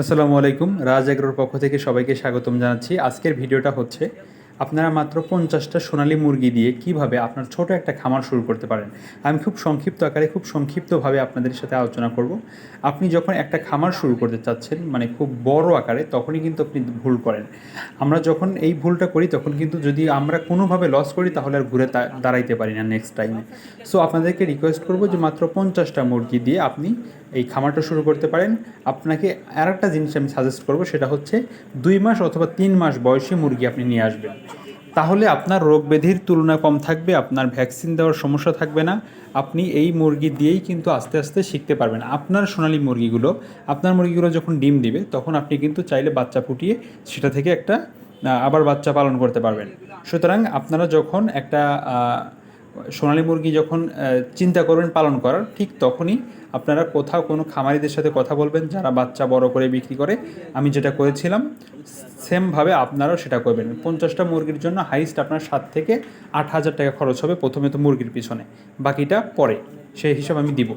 আসসালামু আলাইকুম। রাজ এগ্রোর পক্ষ থেকে সবাইকে স্বাগতম জানাচ্ছি। আজকের ভিডিওটা হচ্ছে আপনারা মাত্র পঞ্চাশটা সোনালী মুরগি দিয়ে কীভাবে আপনার ছোট একটা খামার শুরু করতে পারেন, আমি খুব সংক্ষিপ্ত আকারে, খুব সংক্ষিপ্তভাবে আপনাদের সাথে আলোচনা করব। আপনি যখন একটা খামার শুরু করতে চাচ্ছেন মানে খুব বড় আকারে, তখনই কিন্তু আপনি ভুল করেন। আমরা যখন এই ভুলটা করি, তখন কিন্তু যদি আমরা কোনোভাবে লস করি, তাহলে আর ঘুরে দাঁড়াইতে পারি না নেক্সট টাইমে সো আপনাদেরকে রিকোয়েস্ট করব যে মাত্র পঞ্চাশটা মুরগি দিয়ে আপনি এই খামারটা শুরু করতে পারেন। আপনাকে আর একটা জিনিস আমি সাজেস্ট করব, সেটা হচ্ছে দুই মাস অথবা তিন মাস বয়সী মুরগি আপনি নিয়ে আসবেন। তাহলে আপনার রোগ ব্যাধির তুলনা কম থাকবে, আপনার ভ্যাকসিন দেওয়ার সমস্যা থাকবে না। আপনি এই মুরগি দিয়েই কিন্তু আস্তে আস্তে শিখতে পারবেন। আপনার সোনালী মুরগিগুলো, আপনার মুরগিগুলো যখন ডিম দিবে, তখন আপনি কিন্তু চাইলে বাচ্চা ফুটিয়ে সেটা থেকে একটা আবার বাচ্চা পালন করতে পারবেন। সুতরাং আপনারা যখন একটা সোনালী মুরগি যখন চিন্তা করবেন পালন করার, ঠিক তখনই আপনারা কোথাও কোনো খামারিদের সাথে কথা বলবেন, যারা বাচ্চা বড় করে বিক্রি করে। আমি যেটা করেছিলাম, সেমভাবে আপনারাও সেটা করবেন। পঞ্চাশটা মুরগির জন্য হাইস্ট আপনার সাত থেকে আট হাজার টাকা খরচ হবে প্রথমে তো মুরগির পিছনে, বাকিটা পরে। সেই হিসাব আমি দিব।